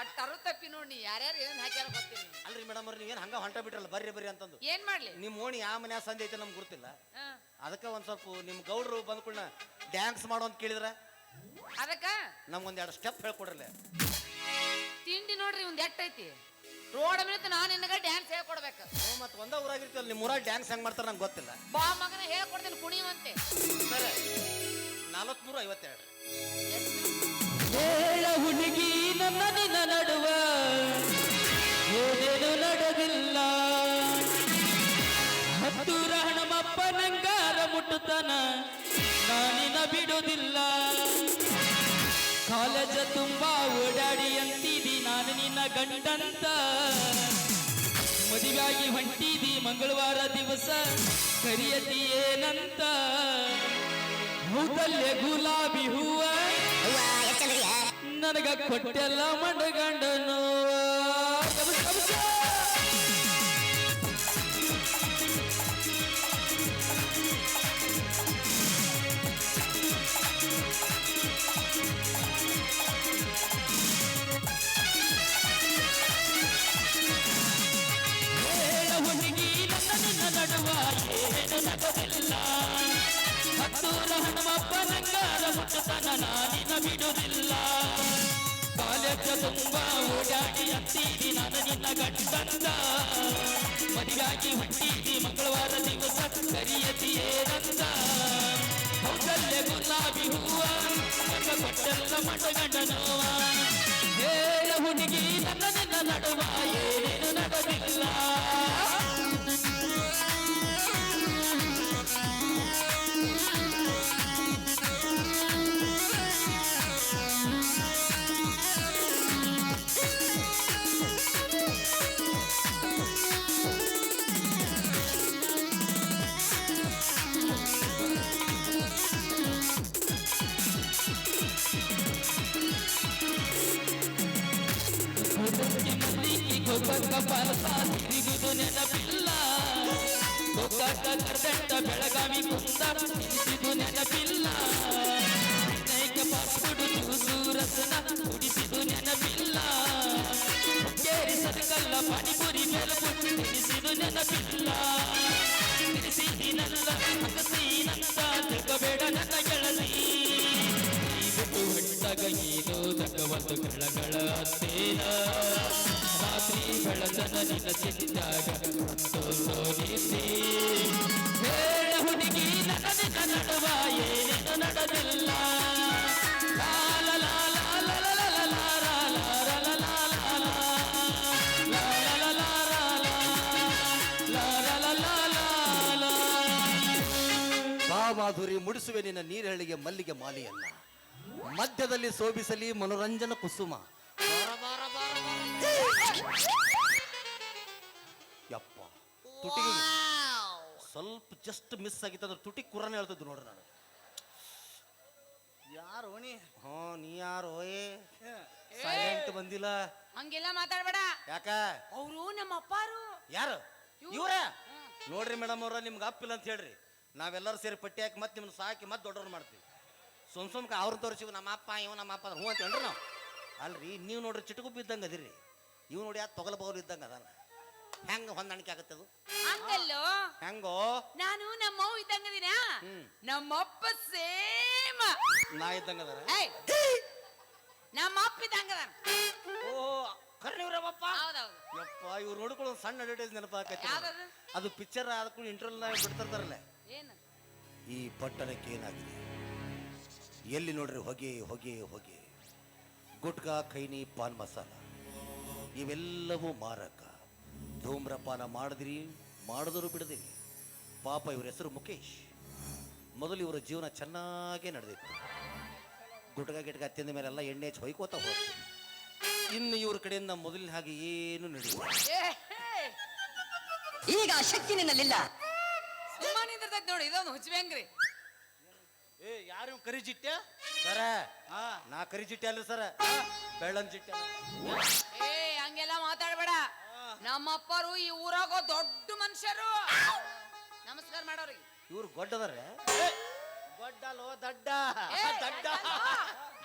ಅಟ್ ತರು ತಪ್ಪಿ ನೋಡಿ ಯಾರ್ಯಾರು ಏನ್ ಹಾಕ್ಯಾರ ಗೊತ್ತಿಲ್ಲ ಅಲ್ರಿ ಮೇಡಮ್ ನೀವು ನೀವೇನು ಹಂಗ ಹೊಂಟ ಬಿಟ್ರಲ್ಲ ಬರ್ರಿ ಬರ್ರಿ ಅಂತಂದು. ಏನ್ ಮಾಡ್ಲಿ? ನಿಮ್ಮ ಓಣಿ ಯಾವ ಮನ್ಯಾಗ ಸಂಜೆ ಐತೆ ನಮ್ಗೆ ಗೊತ್ತಿಲ್ಲ. ಹಾ. ಅದಕ್ಕೆ ಒಂದು ಸ್ವಲ್ಪ ನಿಮ್ಮ ಗೌಡ್ರು ಬಂದ್ಕೊಳ್ಳ ಡ್ಯಾನ್ಸ್ ಮಾಡೋ ಅಂತ ಕೇಳಿದ್ರೆ. ಅದಕ್ಕ? ನಮ್ಗೊಂದ್ ಎರಡು ಸ್ಟೆಪ್ ಹೇಳ್ಕೊಡ್ರಲ್ಲ. ತಿಂಡಿ ನೋಡ್ರಿ ಒಂದ್ ಎಟ್ ಐತಿ? ರೋಡ್ ಮೇಲೆ ನಾನು ನಿನಗ ಡ್ಯಾನ್ಸ್ ಹೇಳ್ಕೊಡ್ಬೇಕು. ಮತ್ತೆ ಒಂದ ಒಂದೇ ಊರಾಗಿರ್ತೀವಲ್ಲ ನಿಮ್ಮ ಊರಾಗ ಡ್ಯಾನ್ಸ್ ಹೆಂಗ್ ಮಾಡ್ತಾರೆ ನಂಗೆ ಗೊತ್ತಿಲ್ಲ. ಬಾ ಮಗನ ಹೇಳ್ಕೊಡ್ತೀನಿ ಕುಣಿಯುವಂತೆ. ಸರಿ ನಾಲ್ಕುನೂರ ಐವತ್ತೆರಡು ಹೇಳ ಹುಡುಗಿ ನನ್ನ ನಿನ್ನ ನಡುವ. ಏನೇನು ನಡೆದಿಲ್ಲ. ಹತ್ತು ಹಣಮಪ್ಪ ನಂಗಾರ ಮುಟ್ಟುತ್ತಾನ. ನಾನಿನ ಬಿಡುವುದಿಲ್ಲ ಕಾಲೇಜ ತುಂಬಾ ಓಡಾಡಿ ಅಂತಿದಿ ನಾನು ನಿನ್ನ ಗಂಡಂತ. ಮದುವೆಯಾಗಿ ಹೊಂಟಿದಿ ಮಂಗಳವಾರ ದಿವಸ ಕರಿಯತಿ ಏನಂತ. ಹೂದಲ್ಲೇ ಗುಲಾಬಿ ಹೂವ ನನಗ ಕೊಟ್ಟೆಲ್ಲ ಮಂಡಗಂಡನು ಹುಚ್ಚತನ ನಾನಿನ ಬಿಡುವುದಿಲ್ಲ ಕಾಲೇಜ ತುಂಬ ಓಡಾಡಿ ಅಂತೀವಿ ನಾನು ನಿನ್ನ ಗಂಟಂತ ಮದುವಾಗಿ ಹುಟ್ಟಿದಿ ಮಂಗಳವಾರ ದಿವಸ ಕರಿಯತಿಯೇನಂದ ಕೌಸಲ್ಯ ಗುಲಾಬಿ ಹೂವ ಕೊಟ್ಟೆಲ್ಲ ಮಟಗಂಡ ಬರಸ ನಿಗುದು ನೆನಪಿಲ್ಲ. ಗೋಕಾಕ ಕರ್ದಂಟ ಬೆಳಗಾವಿ ಕುಂದ ನಿಗಿದು ನೆನಪಿಲ್ಲ ಅನೇಕ ಪಾಸ್ಪುಡು ಚೂಸು ರಸನ ಕುಡಿಸಿದು ನೆನಪಿಲ್ಲ ಕೇರಿ ಸರ್ಕಲ್ಲ ಪಾನಿಪುರಿ ಬೆಲಪುಟ್ಟು ತಿನಿಸಿದು ನೆನಪಿಲ್ಲ ತಿನಿಸಿದಿನಲ್ಲ ಅಗಸೀನಂತ ತಿಳ್ಕಬೇಡ ನನ್ನ ಗೆಳತಿ ಬಿಟ್ಟು ಹೊಟ್ಟಗ ನೀನು ತಕ್ಕ ಗಳಗಳ ತೇನ ಬೆಳತನ ನಿನ್ನ ಚಿಂತಾಗ ಸೋಸೋ ನಿಸಿ ಹೇಳ ಹುಡುಗಿ ನನನಿನ ನಡುವ ಏನೇನು ನಡೆದಿಲ್ಲ ಮಾಧುರಿ ಮುಡಿಸುವೆ ನಿನ್ನ ನೀರಳಿಗೆ ಮಲ್ಲಿಗೆ ಮಾಲೆಯಲ್ಲ ಮಧ್ಯದಲ್ಲಿ ಸೋಬಿಸಲಿ ಮನೋರಂಜನ ಕುಸುಮ. ಯಪ್ಪ. ತುಟಿ ಸ್ವಲ್ಪ ಜಸ್ಟ್ ಮಿಸ್ ಆಗಿತ್ತು ಅಂದ್ರೆ ತುಟಿ ಕುರನೇ ಹೇಳ್ತಿದ್ದು ನೋಡ್ರಿ ನಾನು. ಯಾರು ನೀ ಹ್ಞೂ ನೀ ಯಾರು? ಸೈಲೆಂಟ್ ಬಂದಿಲ್ಲ. ಹಂಗೆಲ್ಲ ಮಾತಾಡ್ಬೇಡ. ಯಾಕ? ಅವರು ನಮ್ಮ ಅಪ್ಪಾರು. ಯಾರು? ಇವ್ರು? ನೋಡ್ರಿ ಮೇಡಮ್ ಅವ್ರ ನಿಮ್ಗೆ ಅಪ್ಪಿಲ್ಲ ಅಂತ ಹೇಳ್ರಿ. ನಾವೆಲ್ಲರೂ ಸೇರಿ ಪಟ್ಟಿ ಹಾಕಿ ಮತ್ತೆ ನಿಮ್ಮನ್ನ ಸಾಕಿ ಮತ್ತೆ ದೊಡ್ಡವ್ರು ಮಾಡ್ತೀವಿ. ಸುಮ್ ಸುಮ್ಕ ಅವ್ರನ್ನ ತೋರಿಸಿ ನಮ್ಮ ಅಪ್ಪ ಇವ್ ನಮ್ಮ ಅಪ್ಪ ಹ್ಞೂ ಅಂತ ಹೇಳ್ರಿ ನಾವು. ಅಲ್ರಿ ನೀವು ನೋಡ್ರಿ ಚಿಟಕು ಇದ್ದಂಗೆ ಅದಿರಿ. ಇವ್ ನೋಡಿ ಯಾಕೆ ತೊಗಲಬಹುದು ಇದ್ದಂಗ ಅದಾನ. ಹೆಂಗ ಹೊಂದಾಣಿಕೆ ಆಗತ್ತೆ ಅದು? ಹಂಗಲ್ಲೋ? ಹೆಂಗೋ? ನಾನು ನಮ್ಮವ್ ಇದ್ದಂಗದಿನ ಹ್ಮ್. ನಮ್ಮಪ್ಪ ಸೇಮ್. ನಾ ಇದ್ದಂಗ ಅದಾರ ನಮ್ಮ ಅಪ್ಪ ಇದ್ದಂಗದ ಓ ಕರ್ಣಿವ್ರಪ್ಪ ಹೌದೌದು. ಯಪ್ಪ ಇವ್ರು ನೋಡ್ಕೊಳ್ಳೋ ಸಣ್ಣ ಅಡ್ವರ್ಟೈಸ್ ನೆನಪಾಕತ್ತೆ ಯಾವ್ದದು? ಅದು ಪಿಕ್ಚರ್ ಆದ್ಕೊಂಡು ಇಂಟರ್ವ್ಯೂಲ್ ಬಿಡ್ತಿರ್ತಾರಲ್ಲ. ಏನು? ಈ ಪಟ್ಟಣಕ್ಕೆ ಏನಾಗಿದೆ? ಎಲ್ಲಿ ನೋಡ್ರಿ ಹೊಗೆ ಹೊಗೆ ಹೊಗೆ. ಗುಟ್ಕಾ ಖೈನಿ ಪಾನ್ ಮಸಾಲ. ಇವೆಲ್ಲವೂ ಮಾರಕ. ಧೂಮ್ರಪಾನ ಮಾಡಿದ್ರಿ ಮಾಡಿದ್ರು ಬಿಡದಿರಿ. ಪಾಪ ಇವ್ರ ಹೆಸರು ಮುಖೇಶ್ ಮೊದಲು ಇವರ ಜೀವನ ಚೆನ್ನಾಗೇ ನಡೆದಿತ್ತು. ಗುಟ್ಕ ಗಿಟ್ಕ ತಿಂದ ಮೇಲೆಲ್ಲ ಎಣ್ಣೆ ಹಚ್ಚಿ ಹೊಯ್ಕೋತಾ ಹೋಗ್ತು ಇನ್ನು ಇವ್ರ ಕಡೆಯಿಂದ ಮೊದಲಿನ ಹಾಗೆ ಏನು ನಡೆಯುವ ಈಗ ಆ ಶಕ್ತಿ ನಿನ್ನಲ್ಲಿಲ್ಲ. ಸುಮ್ಮನೆ ನೋಡಿ ಇದೊಂದು ಹುಚ್ಚಬೇಂಗ್ರಿ ಏ ಯಾರು ಕರಿ ಜಿಟ್ಟೆ ಸರ ನಾ ಕರಿ ಚಿಟ್ಟೆ ಅಲ್ಲ ಸರ. ಬೆಳ್ಳನ್ ಚಿಟ್ಟೆ ಏ ಹಂಗೆಲ್ಲ ಮಾತಾಡ್ಬೇಡ. ನಮ್ಮಪ್ಪರು ಈ ಊರಾಗ ದೊಡ್ಡ ಮನುಷ್ಯರು. ನಮಸ್ಕಾರ ಮಾಡೋರಿ ಇವ್ರು ಗೊಡ್ಡದಾರ ಗೊಡ್ಡಲೋ ದಡ್ಡ? ದಡ್ಡ?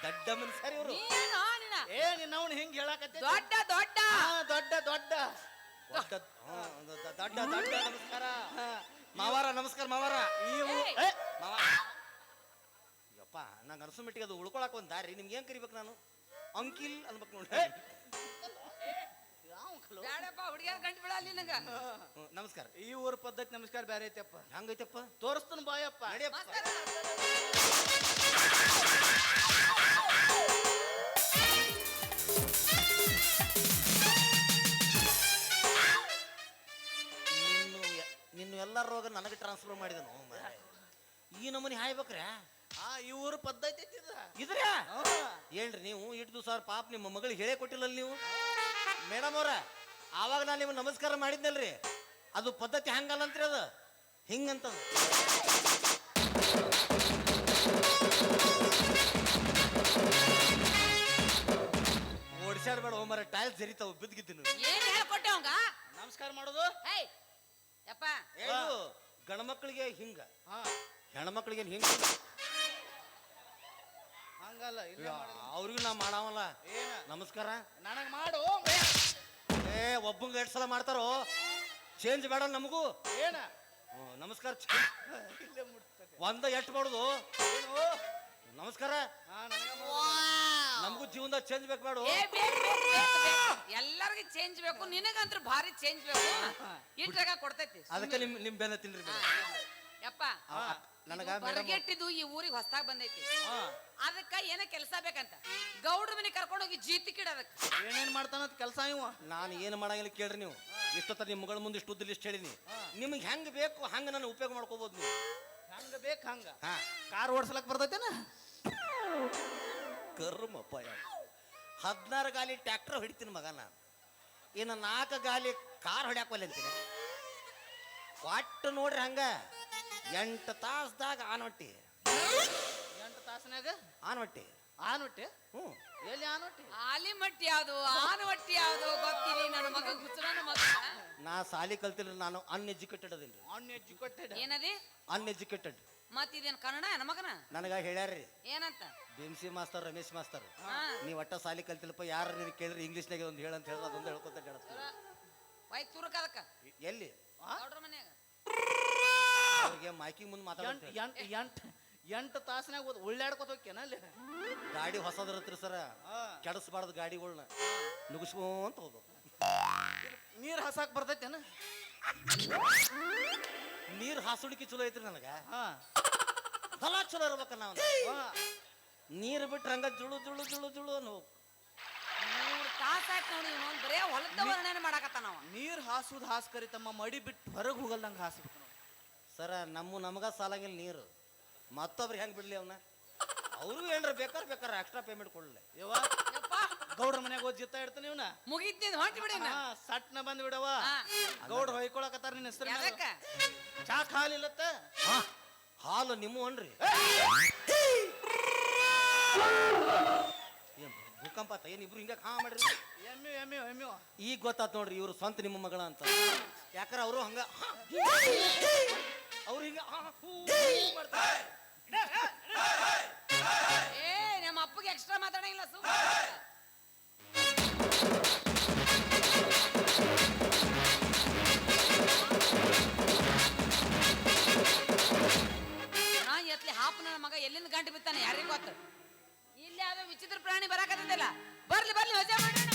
ದಡ್ಡ ಮನುಷ್ಯರು ಇವರು. ಏ ನಿನ್ನ ಅವ್ನು ಹಿಂಗ್ ಹೇಳಕತ್ತೆ ದೊಡ್ಡ ದೊಡ್ಡ. ದೊಡ್ಡ ದೊಡ್ಡ. ದೊಡ್ಡ ದೊಡ್ಡ ನಮಸ್ಕಾರ. ಮಾವಾರ ನಮಸ್ಕಾರ ಮಾವಾರ. ನೀವು ಏ, ಮಾವ ಯಪ್ಪ ನಂಗೆ ಅನಸು ಮಟ್ಟಿಗೆ ಅದು ಉಳ್ಕೊಳಕ್ ಒಂದು ದಾರಿ ನಿಮ್ಗೆ ಏನ್ ಕರಿಬೇಕು ನಾನು? ಅಂಕಿಲ್ ಅನ್ಬೇಕು ನೋಡಿ. ಗಂಟು ಬಿಡಲ್ಲ ನಿನಗ. ನಮಸ್ಕಾರ. ಈ ಊರ ಪದ್ಧತಿ ನಮಸ್ಕಾರ ಬೇರೆ ಐತೆಪ್ಪ. ಹಂಗೈತಪ್ಪ? ತೋರಿಸ್ತಾನ ಬಾಯಪ್ಪ ನಡಿಯಪ್ಪ. ಬಾ ನಿನ್ನು ಎಲ್ಲ ರೋಗ ನನಗೆ ಟ್ರಾನ್ಸ್ಫರ್ ಮಾಡಿದನು. ಈ ನಮೂನಿ ಹಾಯ್ಬೇಕ್ರೆ? ಊರ್ ಪದ್ಧತಿ ಇದ್ರ? ಏನ್ರಿ ನೀವು ಇಟ್ಟು ದಿವಸ ಪಾಪ ನಿಮ್ಮ ಮಗಳಿಗೆ ಹೇಳೇ ಕೊಟ್ಟಿಲ್ಲ ನೀವು? ಮೇಡಮ್ ಅವ್ರ ಆವಾಗ ನಾನು ನಿಮ್ಗೆ ನಮಸ್ಕಾರ ಮಾಡಿದ್ನಲ್ರಿ. ಅದು ಪದ್ಧತಿ ಹಂಗಲ್ಲ ಅಂತ್ರಿ ಅದು. ಹಿಂಗಂತದ. ಓಡಿಸಾಡ್ಬೇಡ ಹೋಮರ ಟೈಲ್ ಜರಿತಾವ ಬಿದ್ದಿದ್ದೀನಿ ಏನ್ ಹೇಳ್ಕೊಟ್ಟೆ ಅವಂಗ? ನಮಸ್ಕಾರ ಮಾಡೋದು? ಹೇಯ್ ಯಪ್ಪ. ಏನು ಗಂಡ್ಮಕ್ಳಿಗೆ ಹಿಂಗ. ಹಾ. ಹೆಣ್ಮಕ್ಳಿಗೆ ಹಿಂಗ? ಹಂಗಲ್ಲ ಇಲ್ಲ. ಅವ್ರಿಗೂ ನಾ ಮಾಡಾವಲ್ಲ. ಏನ ನಮಸ್ಕಾರ. ನನಗೆ ಮಾಡು. ಏ ಒಬ್ಬಂಗ ಎರಡು ಸಲ ಮಾಡ್ತಾರೋ? ಚೇಂಜ್ ಬೇಡ ನಮಗೂ. ಏನ? ನಮಸ್ಕಾರ. ಒಂದ ಎಷ್ಟು ಮಾಡುದು? ಏನು? ನಮಸ್ಕಾರ. ನಮಗೂ ಜೀವನದಾಗ ಚೇಂಜ್ ಬೇಕು ಮಾಡು. ಎಲ್ಲರಿಗೂ ಚೇಂಜ್ ಬೇಕು. ನಿನಗಂತ್ರ ಭಾರಿ ಚೇಂಜ್ ಬೇಕು. ಇಟ್ರಾಗ ಕೊಡ್ತೈತಿ. ಅದಕ್ಕೆ ನಿಮ್ ನಿಮ್ ಬೆನ್ನ ತಿನ್ರಿ. ಯಪ್ಪ ನನಗ ಬರಗೆಟ್ಟಿದ್ದು ಈ ಊರಿಗೆ ಹೊಸ್ದಾಗ್ ಬಂದೈತಿ. ಅದಕ್ಕ ಏನ ಕೆಲಸ ಬೇಕಂತ? ಗೌಡ್ರ ಮನೆ ಕರ್ಕೊಂಡು ಹೋಗಿ ಜೀತಿ ಅದಕ್ಕೆ. ಏನೇನ್ ಮಾಡ್ತಾನ ಕೆಲಸ ಇವ? ನಾನು ಏನು ಮಾಡಂಗಿಲ್ಲ ಕೇಳ್ರಿ ನೀವು. ಇಷ್ಟೊತ್ತ ನಿಮ್ಮ ಮಗಳ ಮುಂದೆ ಇಷ್ಟು ಲಿಸ್ಟ್ ಹೇಳಿನಿ ನಿಮ್ಗೆ ಹೆಂಗ್ ಬೇಕು ಹಂಗ ನಾನು ಉಪಯೋಗ ಮಾಡ್ಕೋಬಹುದು ನೀವು. ಹಂಗ ಬೇಕು ಹಂಗ? ಹಾ. ಕಾರ್ ಓಡ್ಸಲಕ್ ಬರ್ತೈತೇನ? ಕರ್ಮಪ್ಪ ಹದಿನಾರು ಗಾಲಿ ಟ್ರ್ಯಾಕ್ಟರ್ ಹೊಡಿತೀನಿ ಮಗ ನಾನು. ಇನ್ನು ನಾಲ್ಕು ಗಾಲಿ ಕಾರ್ ಹೊಡ್ಯಾಕಲ್ಲ ಅಂತೀನಿ. ಒಟ್ಟು ನೋಡ್ರಿ ಹಂಗ. ಎಂಟು ತಾಸ್ದಾಗ ಆನವಟ್ಟಿ ಎಂಟು ತಾಸನಾಗ ಆನವಟ್ಟಿ ಆನವಟ್ಟಿ ಆನ್ ಹ್ಞೂ ಎಲ್ಲಿ ಆನವಟ್ಟಿ ಆಲಿಮಟ್ಟಿ ಆಲಿ ಮಟ್ಟಿ ಯಾವುದು ಆನವಟ್ಟಿ ಯಾವ್ದು ಗೊತ್ತಿಲ್ಲ ನನ್ನ ಮಗ ಗುಚ್ಚನ ಮಗ ನಾ ಸಾಲಿ ಕಲ್ತಿಲ್ಲ ನಾನು ಅನ್ಎಜುಕೇಟೆಡ್ ಅದೀನಿ ಅನ್ ಎಜುಕೇಟೆಡ್ ಏನದಿ ಅನ್ಎಜುಕೇಟೆಡ್ ಮತ್ ಇದೇನ್ ಕನ್ನಡ ನನ್ನ ಮಗನ ನನಗ ಹೇಳ್ಯಾರ್ರಿ ಏನಂತ ಬಿಮ್ಸಿ ಮಾಸ್ತರ್ ರಮೇಶ್ ಮಾಸ್ತರ್ ನೀ ನೀವು ಒಟ್ಟ ಸಾಲಿ ಕಲ್ತಿಲ್ಲಪ್ಪ ಯಾರು ನೀವು ಕೇಳಿದ್ರೆ ಇಂಗ್ಲೀಷ್ನಾಗ ಒಂದು ಹೇಳಂತ ಹೇಳಿ ಅದೊಂದು ಹೇಳ್ಕೊತ ಹೇಳತ್ತೀನಿ ವೈ ತುರುಕ ಅದಕ್ಕ ಎಲ್ಲಿ ಮನ್ಯಾಗ ಅವ್ರಿಗೆ ಮೈಕಿಂಗ್ ಮುಂದೆ ಎಂಟ್ ಮಾತಾಡ್ತೀನಿ ಎಂಟ್ ಎಂಟ್ ಎಂಟು ತಾಸನಾಗ ಹೋದ್ ಉಳ್ಳಾಡ್ಕೊತ ಹೋಗ್ಯನ ಅಲ್ಲಿ? ಗಾಡಿ ಹೊಸದಿರತ್ರಿ ಸರ. ಕೆಡಿಸ್ಬಾರ್ದು ಗಾಡಿಗಳ್ನ. ನುಗ್ಸ್ಕೊಂತ ಹೋಗ್ಬೇಕು ನೀರ್ ಹಸಾಕ್ ಬರ್ತೈತೇನ? ನೀರು ಹಾಸುಡಿಕೆ ಚಲೋ ಐತ್ರಿ ನನಗ. ಹಾ. ಹೊಲ ಚಲೋ ಇರ್ಬೇಕ ನಾವು. ಹಾ. ನೀರು ಬಿಟ್ರೆ ಹಂಗ ಜುಳು ಜುಳು ಜುಳು ಜುಳು ಅನ್ನು ಮೂರ್ ತಾಸ ಆಯ್ತು ನೋಡಿ ಬರೇ ಹೊಲದ ವರ್ಣನೆ ಮಾಡಾಕತ್ತ ನಾವ ನೀರ್ ಹಾಸುದ್ ಹಾಸ್ಕರಿ ತಮ್ಮ ಮಡಿ ಬಿಟ್ಟು ಹೊರಗೆ ಹೋಗಲ್ದಂಗ ಹಾಸ್ಬೇಕು ನಾವು. ಸರ ನಮ್ಮ ನಮಗ ಸಾಲಾಗಿಲ್ಲ ನೀರು. ಮತ್ತೊಬ್ರಿಗೆ ಹೆಂಗ್ ಬಿಡ್ಲಿ ಅವನ್ನ ಅವ್ರಿಗೂ ಏನ್ರ ಬೇಕಾರ ಬೇಕಾರೆ ಎಕ್ಸ್ಟ್ರಾ ಪೇಮೆಂಟ್ ಕೊಡ್ಲಿ. ಯಪ್ಪ. ಗೌಡ್ರ ಮನೆಗೆ ಹೋಗಿ ಜಿತ್ತ ಇಡ್ತಾನೆ ಇವನ. ಮುಗಿತೀನಿ ಹೊಂಟಿ ಬಿಡಿ ಹಾ ಸಟ್ನ ಬಂದ್ ಬಿಡವ ಹಾ. ಗೌಡ್ರ ಹೊಯ್ಕೊಳಕತ್ತಾರ ನಿನ್ನ ಹೆಸರು ಚಾಕ್ ಚಾ ಹಾಲಿಲ್ಲತ್ತ ಹಾ. ಹಾಲು ನಿಮ್ಮ ಅನ್ರಿ. ಏನ್ ಭೂಕಂಪ ಆತ? ಏನ್ ಇಬ್ರು ಹಿಂಗ ಹಾ ಮಾಡ್ರಿ? ಎಮ್ಮಿ ಎಮ್ಮಿ ಎಮ್ಮಿ. ಈಗ ಗೊತ್ತಾತ್ ನೋಡ್ರಿ ಇವ್ರು ಸ್ವಂತ ನಿಮ್ಮ ಮಗಳ ಅಂತ. ಯಾಕಂದ್ರೆ ಅವರು ಹಂಗ ಅವ್ರು ಹಿಂಗ ಹಾ, ಹೂ ಮಾಡ್ತಾರೆ. ಏ ನಮ್ಮ ಅಪ್ಪಗೆ ಎಕ್ಸ್ಟ್ರಾ ಮಾತಾಡಂಗಿಲ್ಲ ಸು ನಾ ಎತ್ಲಿ ಹಾಪ್ ನನ್ನ ಮಗ ಎಲ್ಲಿಂದ ಗಂಟು ಬಿತ್ತಾನೆ ಯಾರಿಗೂ ಗೊತ್ತು? ಇಲ್ಲಿ ಯಾವ್ದೋ ವಿಚಿತ್ರ ಪ್ರಾಣಿ ಬರಾಕತ್ತಿಲ್ಲ ಬರ್ಲಿ ಬರ್ಲಿ ಮಜಾ ಮಾಡೋಣ